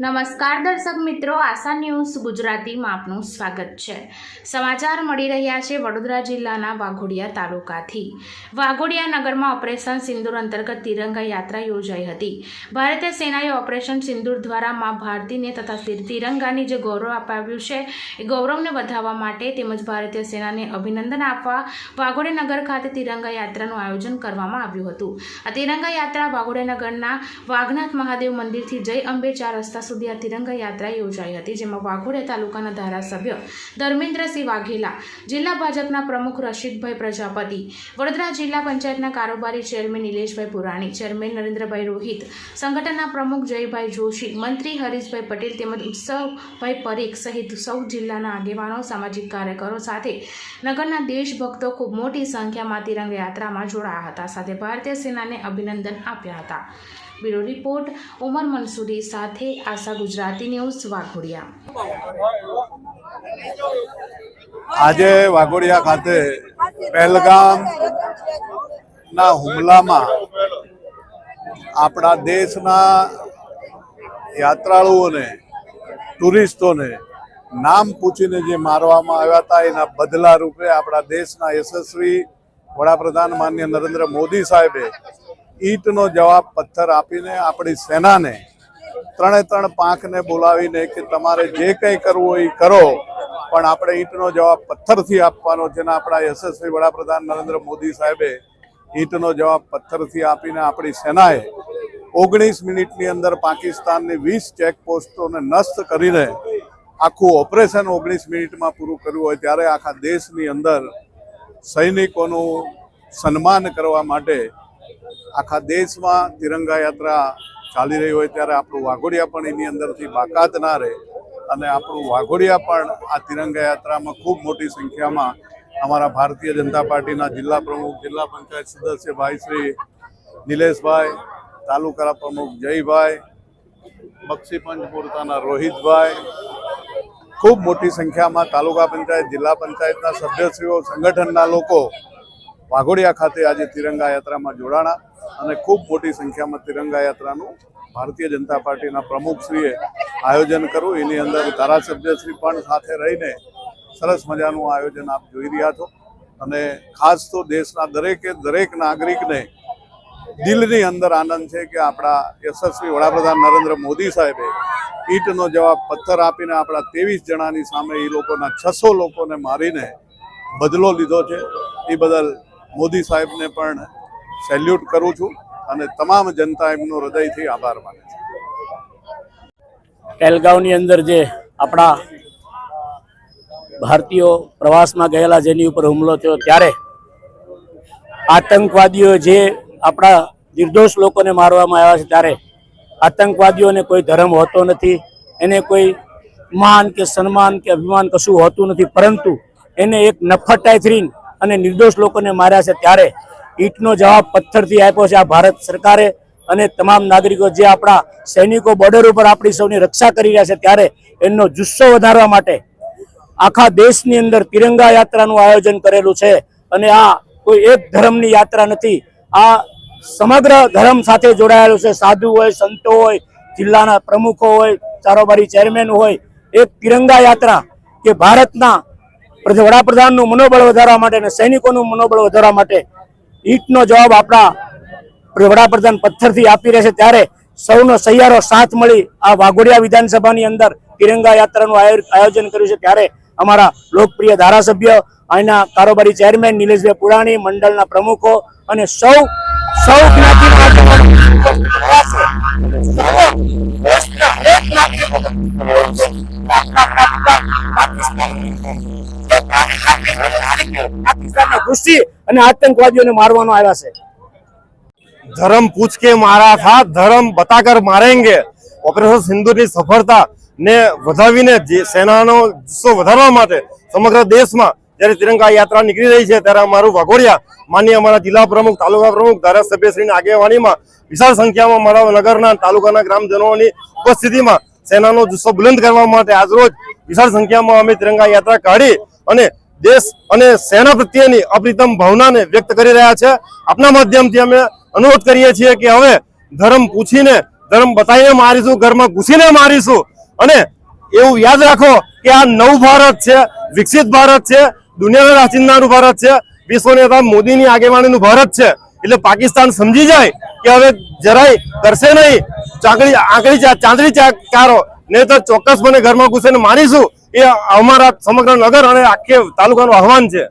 નમસ્કાર દર્શક મિત્રો, આશા ન્યૂઝ ગુજરાતીમાં આપનું સ્વાગત છે. સમાચાર મળી રહ્યા છે વડોદરા જિલ્લાના વાઘોડિયા તાલુકાથી. વાઘોડિયા નગરમાં ઓપરેશન સિંદૂર અંતર્ગત તિરંગા યાત્રા યોજાઈ હતી. ભારતીય સેનાએ ઓપરેશન સિંદૂર દ્વારા મા ભારતીને તથા તિરંગાની જે ગૌરવ અપાવ્યું છે, એ ગૌરવને વધારવા માટે તેમજ ભારતીય સેનાને અભિનંદન આપવા વાઘોડિયા નગર ખાતે તિરંગા યાત્રાનું આયોજન કરવામાં આવ્યું હતું. આ તિરંગા યાત્રા વાઘોડિયા નગરના વાઘનાથ મહાદેવ મંદિરથી જય અંબે ચાર રસ્તા સુધી આ તિરંગા યાત્રા યોજાઈ હતી, જેમાં વાઘોડિયા તાલુકાના ધારાસભ્ય ધર્મેન્દ્રસિંહ વાઘેલા, જિલ્લા ભાજપના પ્રમુખ રશીદભાઈ પ્રજાપતિ, વડોદરા જિલ્લા પંચાયતના કારોબારી ચેરમેન નિલેશભાઈ પુરાણી, ચેરમેન નરેન્દ્રભાઈ રોહિત, સંગઠનના પ્રમુખ જયભાઈ જોશી, મંત્રી હરીશભાઈ પટેલ તેમજ ઉત્સવભાઈ પરીખ સહિત સૌ જિલ્લાના આગેવાનો, સામાજિક કાર્યકરો સાથે નગરના દેશભક્તો ખૂબ મોટી સંખ્યામાં તિરંગયાત્રામાં જોડાયા હતા. સાથે ભારતીય સેનાને અભિનંદન આપ્યા હતા. બ્યુરો રિપોર્ટ, ઉમર મંસૂરી સાથે આશા ગુજરાતી ન્યૂઝ વાઘોડિયા. આજે વાઘોડિયા ખાતે પહેલગામ ના હુમલામાં આપણા દેશના યાત્રાળુઓને, ટુરિસ્ટોને નામ પૂછીને જે મારવામાં આવ્યા હતા, એના બદલા રૂપે આપણા દેશના યશસ્વી વડાપ્રધાન માન્ય નરેન્દ્ર મોદી સાહેબે ઈંટનો જવાબ પથ્થર આપીને આપણી સેનાને ત્રણે ત્રણ પાંખને બોલાવીને કે તમારે જે કંઈ કરવું હોય એ કરો, પણ આપણે ઈંટનો જવાબ પથ્થરથી આપવાનો, જેના આપણા યશસ્વી વડાપ્રધાન નરેન્દ્ર મોદી સાહેબે ઈંટનો જવાબ પથ્થરથી આપીને આપણી સેનાએ ઓગણીસ મિનિટની અંદર પાકિસ્તાનની વીસ ચેકપોસ્ટોને નષ્ટ કરીને આખું ઓપરેશન ઓગણીસ મિનિટમાં પૂરું કર્યું હોય ત્યારે આખા દેશની અંદર સૈનિકોનું સન્માન કરવા માટે આખા દેશમાં તિરંગા યાત્રા ચાલી રહી હોય ત્યારે આપણું વાઘોડિયા પણ એની અંદરથી બાકાત ના રહે. અને આપણું વાઘોડિયા પણ આ તિરંગા યાત્રામાં ખૂબ મોટી સંખ્યામાં અમારા ભારતીય જનતા પાર્ટીના જિલ્લા પ્રમુખ, જિલ્લા પંચાયત સદસ્ય ભાઈ શ્રી નિલેશભાઈ તાલુકા પ્રમુખ જયભાઈ, બક્ષી પંચ મોરતાના રોહિતભાઈ, ખૂબ મોટી સંખ્યામાં તાલુકા પંચાયત, જિલ્લા પંચાયતના સભ્યશ્રીઓ, સંગઠનના લોકો વાઘોડિયા ખાતે આજે તિરંગા યાત્રામાં જોડાણા અને ખૂબ મોટી સંખ્યામાં તિરંગા યાત્રાનું ભારતીય જનતા પાર્ટીના પ્રમુખશ્રીએ આયોજન કર્યું. એની અંદર ધારાસભ્યશ્રી પણ સાથે રહીને સરસ મજાનું આયોજન આપ જોઈ રહ્યા છો. અને ખાસ તો દેશના દરેકે દરેક નાગરિકને દિલની અંદર આનંદ છે કે આપણા યશસ્વી વડાપ્રધાન નરેન્દ્ર મોદી સાહેબે ઈંટનો જવાબ પથ્થર આપીને આપણા ત્રેવીસ જણાની સામે એ લોકોના છસો લોકોને મારીને બદલો લીધો છે. એ બદલ મોદી સાહેબને પણ સેલ્યુટ કરું છું અને તમામ જનતા એમનો હૃદયથી આભાર માને છે. પહેલગાંવની અંદર જે આપણા ભારતીયો પ્રવાસમાં ગયેલા જેની ઉપર હુમલો થયો ત્યારે આતંકવાદીઓ જે આપણા નિર્દોષ લોકોને મારવામાં આવ્યા છે ત્યારે આતંકવાદીઓને કોઈ ધર્મ હોતો નથી, એને કોઈ માન કે સન્માન કે અભિમાન કશું હોતું નથી, પરંતુ એને એક નફટાઈથી અને નિર્દોષ લોકોને માર્યા છે ત્યારે ઈટનો જવાબ પથ્થરથી આપ્યો છે આ ભારત સરકારે અને તમામ નાગરિકો જે આપણા સૈનિકો બોર્ડર ઉપર આપણી સૌની રક્ષા કરી રહ્યા છે ત્યારે એમનો જુસ્સો વધારવા માટે આખા દેશની અંદર તિરંગા યાત્રાનું આયોજન કરેલું છે અને આ કોઈ એક ધર્મની યાત્રા નથી, આ સમગ્ર ધર્મ સાથે જોડાયેલું છે. સાધુ હોય, સંતો હોય, જિલ્લાના પ્રમુખો હોય કારોબારી ચેરમેન હોય, એક તિરંગા યાત્રા કે ભારતના વડાપ્રધાનનું મનોબળ વધારવા માટે અને સૈનિકોનું મનોબળ વધારવા માટે ઈટનો જવાબ આપણા વડાપ્રધાન પથ્થરથી આપી રહેશે ત્યારે સૌનો સહિયારો સાથ મળી આ વાઘોડિયા વિધાનસભાની અંદર તિરંગા યાત્રાનું આયોજન કર્યું છે. ત્યારે અમારા લોકપ્રિય ધારાસભ્ય, અહીંના કારોબારી ચેરમેન નિલેશભાઈ પુરાણી, મંડળના પ્રમુખો અને સૌ સૌ જ્ઞાતિના પાકિસ્તાનના ઘુસી અને આતંકવાદીઓને મારવાનો આવ્યા છે. ધરમ પૂછ કે મારા થા, ધર્મ બતાકર મારેંગે. ઓપરેશન સિંધુની સફળતા ને વધાવીને સેનાનો જુસ્સો વધારવા માટે સમગ્ર દેશમાં જ્યારે તિરંગા યાત્રા નીકળી રહી છે, ત્યારે અમારું વાઘોડિયા, માન્ય અમારા જિલ્લા પ્રમુખ, તાલુકા પ્રમુખ, ધારાસભ્યશ્રીની આગેવાનીમાં વિશાળ સંખ્યામાં મારા નગરના તાલુકાના ગ્રામજનોની ઉપસ્થિતિમાં સેનાનો જુસ્સો બુલંદ કરવા માટે આજરોજ વિશાળ સંખ્યામાં અમે તિરંગા યાત્રા કાઢી અને દેશ અને સેના પ્રત્યેની અપ્રિતમ ભાવનાને વ્યક્ત કરી રહ્યા છે. આપના માધ્યમથી અમે અનુરોધ કરીએ છીએ કે હવે ધર્મ પૂછીને, ધર્મ બતાવીને મારીશું, ઘરમાં ઘૂસીને મારીશું. અને એવું યાદ રાખો કે આ નવું ભારત છે, વિકસિત ભારત છે, દુનિયાના રાચિંદાનું ભારત છે, વિશ્વ નેતા મોદીની આગેવાનીનું ભારત છે. એટલે પાકિસ્તાન સમજી જાય કે હવે જરાય કરશે નહીં. ચાંકડી, આંકડી ચાંદડી ચારો નહીં તો ચોક્કસપણે ઘરમાં ઘૂસીને મારીશું. એ અમારા સમગ્ર નગર અને આખે તાલુકાનું આહવાન છે.